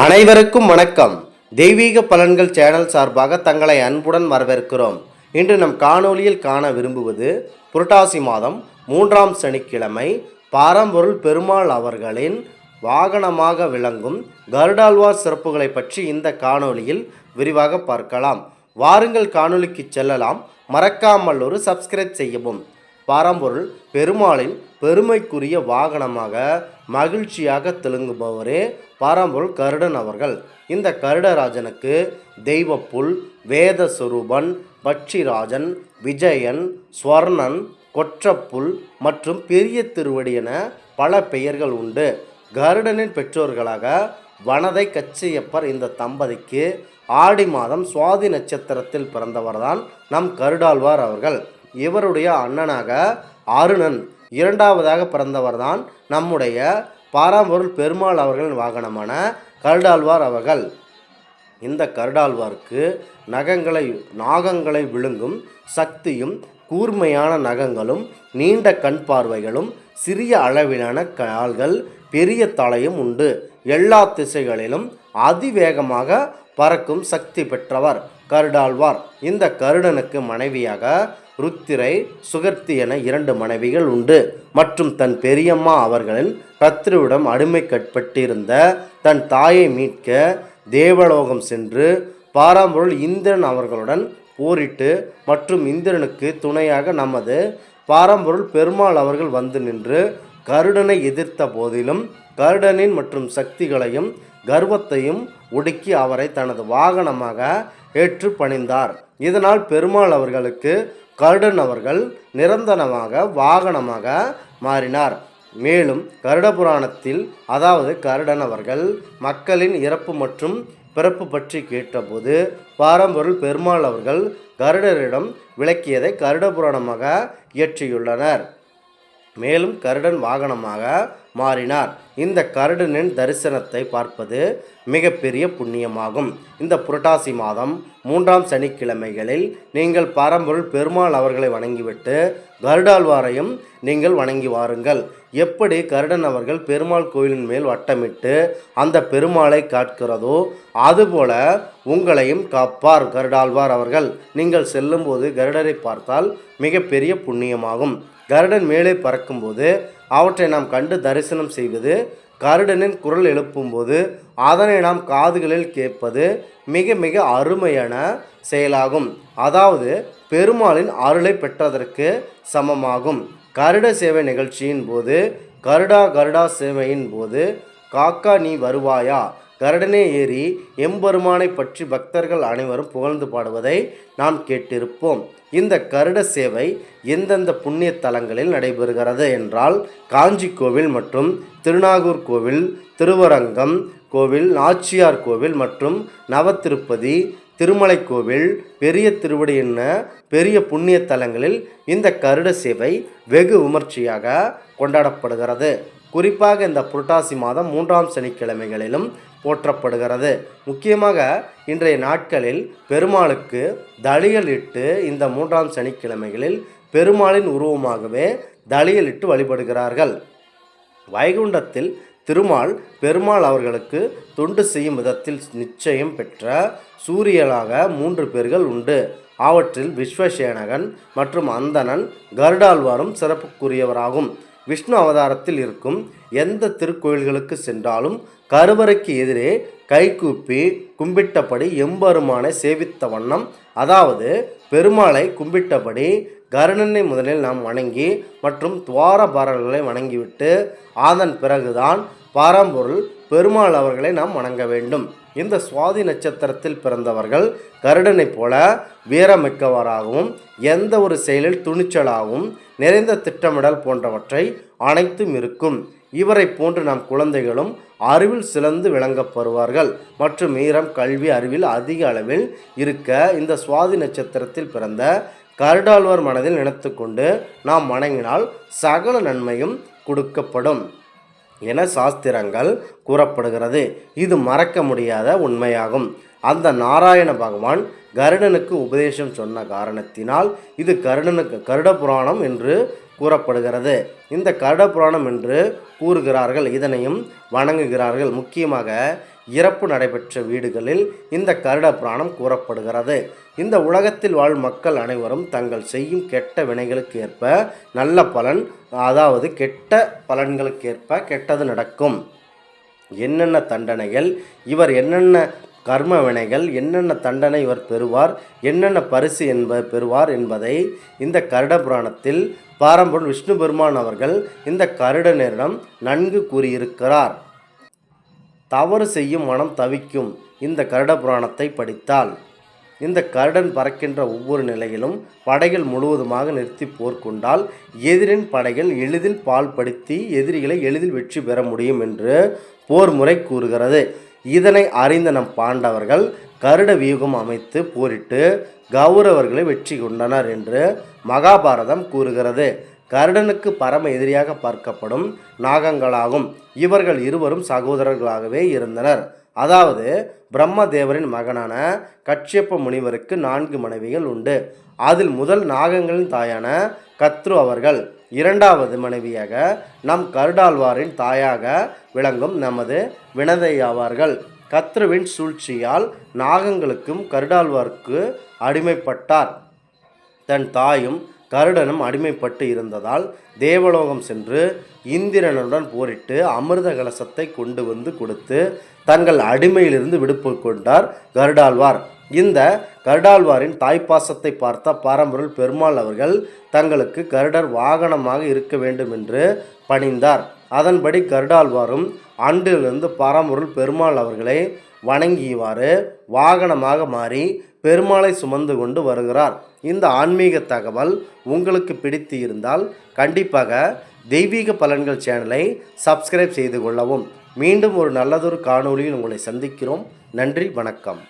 அனைவருக்கும் வணக்கம். தெய்வீக பலன்கள் சேனல் சார்பாக தங்களை அன்புடன் வரவேற்கிறோம். இன்று நம் காணொளியில் காண விரும்புவது புரட்டாசி மாதம் மூன்றாம் சனிக்கிழமை பாரம்பொருள் பெருமாள் அவர்களின் வாகனமாக விளங்கும் கருடாழ்வார் சிறப்புகளை பற்றி இந்த காணொளியில் விரிவாக பார்க்கலாம். வாருங்கள் காணொலிக்கு செல்லலாம். மறக்காமல் ஒரு சப்ஸ்கிரைப் செய்யவும். பாரம்பொருள் பெருமாளின் பெருமைக்குரிய வாகனமாக மகிழ்ச்சியாக தெலுங்குபவரே பாரம்பொருள் கருடன் அவர்கள். இந்த கருடராஜனுக்கு தெய்வப்புல் வேதஸ்வரூபன் பட்சிராஜன் விஜயன் ஸ்வர்ணன் கொற்றப்புல் மற்றும் பெரிய திருவடி என பல பெயர்கள் உண்டு. கருடனின் பெற்றோர்களாக வனதை கச்சியப்பர் இந்த தம்பதிக்கு ஆடி மாதம் சுவாதி நட்சத்திரத்தில் பிறந்தவர்தான் நம் கருடாழ்வார் அவர்கள். இவருடைய அண்ணனாக அருணன் இரண்டாவதாக பிறந்தவர்தான் நம்முடைய பாராம்பொருள் பெருமாள் அவர்களின் வாகனமான கருடாழ்வார் அவர்கள். இந்த கருடாழ்வாருக்கு நகங்களை நாகங்களை விழுங்கும் சக்தியும் கூர்மையான நகங்களும் நீண்ட கண் பார்வைகளும் சிறிய அளவிலான கால்கள் பெரிய தலையும் உண்டு. எல்லா திசைகளிலும் அதிவேகமாக பறக்கும் சக்தி பெற்றவர் கருடாழ்வார். இந்த கருடனுக்கு மனைவியாக ருத்திரை சுகர்த்தி என இரண்டு மனைவிகள் உண்டு. மற்றும் தன் பெரியம்மா அவர்களின் அடிமை கட்பட்டிருந்த தன் தாயை மீட்க தேவலோகம் சென்று பாராம்பொருள் இந்திரன் அவர்களுடன் போரிட்டு மற்றும் இந்திரனுக்கு துணையாக நமது பாரம்பொருள் பெருமாள் அவர்கள் வந்து நின்று கருடனை எதிர்த்த போதிலும் கருடனின் மற்றும் சக்திகளையும் கர்வத்தையும் ஒடுக்கி அவரை தனது வாகனமாக ஏற்று பணிந்தார். இதனால் பெருமாள் அவர்களுக்கு கருடன் அவர்கள் நிரந்தரமாக வாகனமாக மாறினார். மேலும் கருட புராணத்தில் அதாவது கருடன் அவர்கள் மக்களின் இறப்பு மற்றும் பிறப்பு பற்றி கேட்டபோது பாரம்பொருள் பெருமாள் அவர்கள் கருடரிடம் விளக்கியதை கருட புராணமாக இயற்றியுள்ளனர். மேலும் கருடன் வாகனமாக மாறினார். இந்த கருடனின் தரிசனத்தை பார்ப்பது மிகப்பெரிய புண்ணியமாகும். இந்த புரட்டாசி மாதம் மூன்றாம் சனிக்கிழமைகளில் நீங்கள் பரம்பொருள் பெருமாள் அவர்களை வணங்கிவிட்டு கருடாழ்வாரையும் நீங்கள் வணங்கி வாருங்கள். எப்படி கருடன் அவர்கள் பெருமாள் கோயிலின் மேல் வட்டமிட்டு அந்த பெருமாளை காட்கிறதோ அதுபோல உங்களையும் காப்பார் கருடாழ்வார் அவர்கள். நீங்கள் செல்லும்போது கருடரை பார்த்தால் மிகப்பெரிய புண்ணியமாகும். கருடன் மேலே பறக்கும்போது அவற்றை நாம் கண்டு தரிசனம் செய்வது கருடனின் குரல் எழுப்பும்போது அதனை நாம் காதுகளில் கேட்பது மிக மிக அருமையான செயலாகும். அதாவது பெருமாளின் அருளை பெற்றதற்கு சமமாகும். கருட சேவை நிகழ்ச்சியின் போது கருடா கருடா சேவையின் போது காக்கா நீ வருவாயா? கருடனே ஏறி எம்பெருமானை பற்றி பக்தர்கள் அனைவரும் புகழ்ந்து பாடுவதை நாம் கேட்டிருப்போம். இந்த கருட சேவை எந்தெந்த புண்ணிய தலங்களில் நடைபெறுகிறது என்றால் காஞ்சி கோவில் மற்றும் திருநாகூர் கோவில் திருவரங்கம் கோவில் நாச்சியார் கோவில் மற்றும் நவத்திருப்பதி திருமலை கோவில் பெரிய திருவடி என்ன பெரிய புண்ணிய தலங்களில் இந்த கருட சேவை வெகு விமர்சையாக கொண்டாடப்படுகிறது. குறிப்பாக இந்த புரட்டாசி மாதம் மூன்றாம் சனிக்கிழமைகளிலும் போற்றப்படுகிறது. முக்கியமாக இன்றைய நாட்களில் பெருமாளுக்கு தளியல் இட்டு இந்த மூன்றாம் சனிக்கிழமைகளில் பெருமாளின் உருவமாகவே தளியல் இட்டு வழிபடுகிறார்கள். வைகுண்டத்தில் திருமால் பெருமாள் அவர்களுக்கு தொண்டு செய்யும் விதத்தில் நிச்சயம் பெற்ற சூரியலாக மூன்று பேர்கள் உண்டு. அவற்றில் விஸ்வசேனகன் மற்றும் அந்தணன் கருடாழ்வாரும் சிறப்புக்குரியவராகும். விஷ்ணு அவதாரத்தில் இருக்கும் எந்த திருக்கோயில்களுக்கு சென்றாலும் கருவறைக்கு எதிரே கைகூப்பி கும்பிட்டபடி எம்பெருமானை சேவித்த வண்ணம் அதாவது பெருமாளை கும்பிட்டபடி கருணனை முதலில் நாம் வணங்கி மற்றும் துவாரபாரர்களை வணங்கிவிட்டு அதன் பிறகுதான் பாரம்பொருள் பெருமாள் அவர்களை நாம் வணங்க வேண்டும். இந்த சுவாதி நட்சத்திரத்தில் பிறந்தவர்கள் கருடனைப் போல வீரமிக்கவராகவும் எந்த ஒரு செயலில் துணிச்சலாகவும் நிறைந்த திட்டமிடல் போன்றவற்றை அனைத்தும் இருக்கும். இவரை போன்று நம் குழந்தைகளும் அறிவில் சிறந்து விளங்கப்படுவார்கள் மற்றும் ஈரம் கல்வி அறிவில் அதிக அளவில் இருக்க இந்த சுவாதி நட்சத்திரத்தில் பிறந்த கருடாழ்வார் மனதில் நினைத்து கொண்டு நாம் வணங்கினால் சகல நன்மையும் கொடுக்கப்படும் என சாஸ்திரங்கள் கூறப்படுகிறது. இது மறக்க முடியாத உண்மையாகும். அந்த நாராயண பகவான் கருடனுக்கு உபதேசம் சொன்ன காரணத்தினால் இது கருடனுக்கு கருட புராணம் என்று கூறப்படுகிறது. இந்த கருட புராணம் என்று கூறுகிறார்கள் இதனையும் வணங்குகிறார்கள். முக்கியமாக இறப்பு நடைபெற்ற வீடுகளில் இந்த கருட புராணம் கூறப்படுகிறது. இந்த உலகத்தில் வாழும் மக்கள் அனைவரும் தங்கள் செய்யும் கெட்ட வினைகளுக்கு ஏற்ப நல்ல பலன் அதாவது கெட்ட பலன்களுக்கேற்ப கெட்டது நடக்கும். என்னென்ன தண்டனைகள் இவர் என்னென்ன கர்ம வினைகள் என்னென்ன தண்டனை இவர் பெறுவார் என்னென்ன பரிசு என்ப பெறுவார் என்பதை இந்த கருட புராணத்தில் பாரம்பரியம் விஷ்ணு பெருமான் அவர்கள் இந்த கருடனிடம் நன்கு கூறியிருக்கிறார். தவறு செய்யும் மனம் தவிக்கும் இந்த கருட புராணத்தை படித்தால். இந்த கருடன் பறக்கின்ற ஒவ்வொரு நிலையிலும் படைகள் முழுவதுமாக நிறுத்தி போர்க்கொண்டால் எதிரின் படைகள் எளிதில் பால் படுத்தி எதிரிகளை எளிதில் வெற்றி பெற முடியும் என்று போர் முறை கூறுகிறது. இதனை அறிந்த நம் பாண்டவர்கள் கருட வியூகம் அமைத்து போரிட்டு கௌரவர்களை வெற்றி கொண்டனர் என்று மகாபாரதம் கூறுகிறது. கருடனுக்கு பரம எதிரியாக பார்க்கப்படும் நாகங்களாகும். இவர்கள் இருவரும் சகோதரர்களாகவே இருந்தனர். அதாவது பிரம்மதேவரின் மகனான கட்சியப்ப முனிவருக்கு நான்கு மனைவிகள் உண்டு. அதில் முதல் நாகங்களின் தாயான கத்ரு அவர்கள் இரண்டாவது மனைவியாக நம் கருடாழ்வாரின் தாயாக விளங்கும் நமது வினதை ஆவார்கள் கத்ருவின் சூழ்ச்சியால் நாகங்களுக்கும் கருடாழ்வார்க்கு அடிமைப்பட்டார். தன் தாயும் கருடனும் அடிமைப்பட்டு இருந்ததால் தேவலோகம் சென்று இந்திரனுடன் போரிட்டு அமிர்த கலசத்தை கொண்டு வந்து கொடுத்து தங்கள் அடிமையிலிருந்து விடுப்பு கொண்டார் கருடாழ்வார். இந்த கருடாழ்வாரின் தாய்ப்பாசத்தை பார்த்த பாரம்பரிய பெருமாள் அவர்கள் தங்களுக்கு கருடர் வாகனமாக இருக்க வேண்டும் என்று பணிந்தார். அதன்படி கருடாழ்வாரும் அன்றிலிருந்து பரம்பொருள் பெருமாள் அவர்களை வணங்கியவாறு வாகனமாக மாறி பெருமாளை சுமந்து கொண்டு வருகிறார். இந்த ஆன்மீக தகவல் உங்களுக்கு பிடித்து இருந்தால் கண்டிப்பாக தெய்வீக பலன்கள் சேனலை சப்ஸ்கிரைப் செய்து கொள்ளவும். மீண்டும் ஒரு நல்லதொரு காணொளியில் உங்களை சந்திக்கிறோம். நன்றி வணக்கம்.